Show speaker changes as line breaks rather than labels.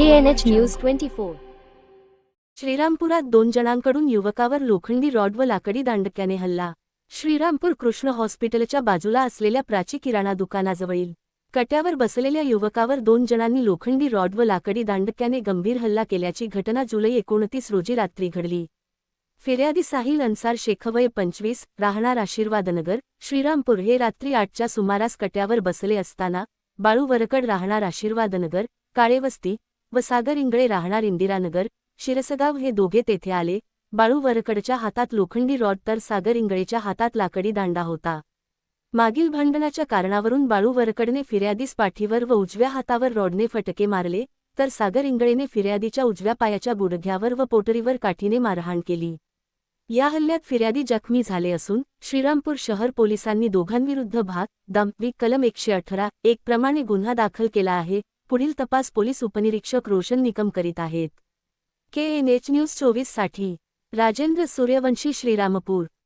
K N H news twenty four
श्रीरामपुरात दोन जणांकडून युवकावर लोखंडी रॉड व लाकडी दांडक्याने हल्ला. श्रीरामपूर कृष्ण हॉस्पिटलच्या बाजूला असलेल्या प्राची किराणा दुकानाजवळील कट्यावर बसलेल्या युवकावर दोन जणांनी लोखंडी रॉड व लाकडी दांडक्याने गंभीर हल्ला केल्याची घटना जुलै एकोणतीस रोजी रात्री घडली. फिर्यादी साहिल अन्सार शेखवय पंचवीस राहणार आशीर्वादनगर श्रीरामपूर हे रात्री आठच्या सुमारास कट्यावर बसले असताना बाळू वरकड राहणार आशीर्वादनगर काळेवस्ती व सागर इंगळे राहणार इंदिरानगर शिरसगाव हे दोघे तेथे आले. बाळू वरकडच्या हातात लोखंडी रॉड तर सागर इंगळेच्या हातात लाकडी दांडा होता. मागील भांडणाच्या कारणावरून बाळू वरकडने फिर्यादीस पाठीवर व उजव्या हातावर रॉडने फटके मारले तर सागर इंगळेने फिर्यादीच्या उजव्या पायाच्या गुडघ्यावर व पोटरीवर काठीने मारहाण केली. या हल्ल्यात फिर्यादी जखमी झाले असून श्रीरामपूर शहर पोलिसांनी दोघांविरुद्ध भाग दमवी कलम एकशे अठरा एक प्रमाणे गुन्हा दाखल केला आहे. पुढील तपास पोलीस उपनिरीक्षक रोशन निकम करीत आहेत. के एन एच न्यूज चोवीससाठी राजेंद्र सूर्यवंशी श्रीरामपूर